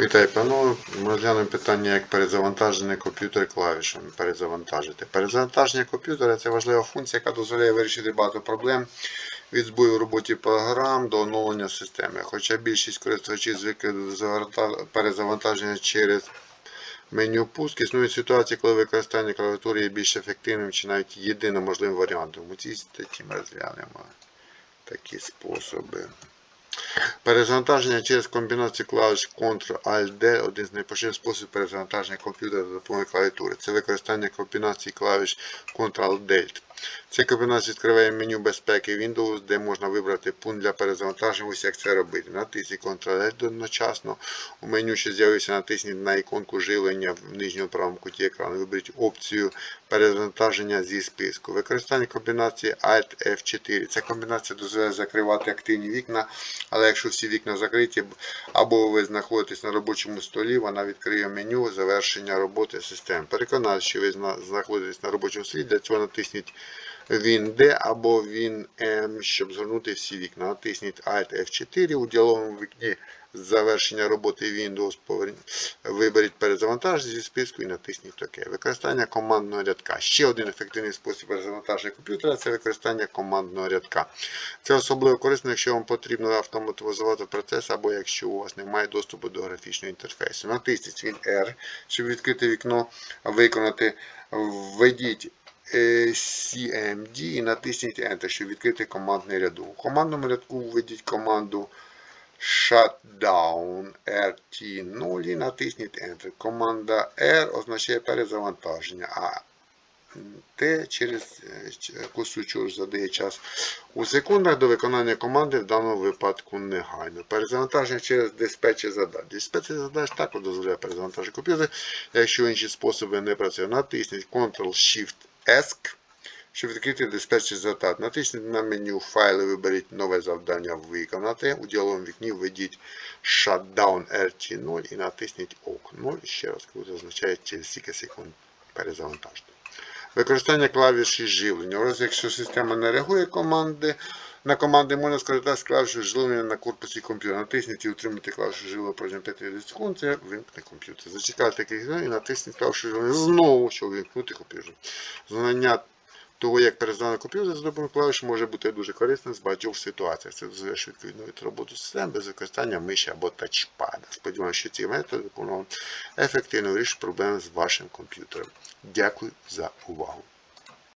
Вітаю, панове. Ми розглянемо питання, як перезавантажений комп'ютер клавішами перезавантажити. Перезавантаження комп'ютера це важлива функція, яка дозволяє вирішити багато проблем від збою в роботі програм до оновлення системи. Хоча більшість користувачів звикли до перезавантаження через меню пуск, існують ситуації, коли використання клавіатури є більш ефективним чи навіть єдиним можливим варіантом. У цій статті ми розглянемо такі способи. Перезавантаження через комбінацію клавіш Ctrl-Alt-D один з найпоширеніших способів перезавантаження комп'ютера за допомогою клавіатури. Це використання комбінації клавіш Ctrl-Alt. Ця комбінація відкриває меню безпеки Windows, де можна вибрати пункт для перезавантаження. Як це робити. Натисніть Ctrl-Alt одночасно. У меню, що з'явився, натисніть на іконку живлення в нижньому правому куті екрану. Виберіть опцію перезавантаження зі списку. Використання комбінації Alt F4. Ця комбінація дозволяє закривати активні вікна, але якщо всі вікна закриті або ви знаходитесь на робочому столі, вона відкриє меню завершення роботи системи. Переконайтеся, що ви знаходитесь на робочому столі, для цього натисніть Win D або Win M, щоб згорнути всі вікна. Натисніть Alt F4 у діалоговому вікні завершення роботи Windows. Виберіть перезавантаження зі списку і натисніть ОК. Використання командного рядка. Ще один ефективний спосіб перезавантаження комп'ютера це використання командного рядка. Це особливо корисно, якщо вам потрібно автоматизувати процес або якщо у вас немає доступу до графічного інтерфейсу. Натисніть Win R, щоб відкрити вікно, виконати, введіть CMD і натисніть Enter, щоб відкрити командний рядок. У командному рядку введіть команду Shutdown RT0 і натисніть Enter. Команда R означає перезавантаження, а Т через е, ч- задає час у секундах до виконання команди в даному випадку негайно. Перезавантаження через диспетчер задач. Диспетчер задач також дозволяє перезавантажити комп'ютер. Якщо інші способи не працюють, натисніть Ctrl-Shift-ESC, щоб відкрити диспетчер результат. Натисніть на меню файли, виберіть нове завдання виконати. У діаловому вікні введіть Shutdown RT0 і натисніть OK 0. ще раз, коли це означає через кілька секунд перезавантажити. Використання клавіші живлення. Ось якщо система не реагує команди, на команди можна скористатися клавішою живлення на корпусі комп'ютера. Натисніть і утримайте клавішу живлення протягом 5 секунд, це вимкне комп'ютер. Зачекайте кілька і натисніть клавішу живлення знову, щоб вимкнути комп'ютер. Знання того, як перезнати комп'ютер за допомогою клавіш може бути дуже корисним з багатьох ситуаціях. Це дозволяє швидко відновити роботу системи без використання миші або тачпада. Сподіваюся, що ці методи допоможуть ефективно вирішити проблеми з вашим комп'ютером. Дякую за увагу.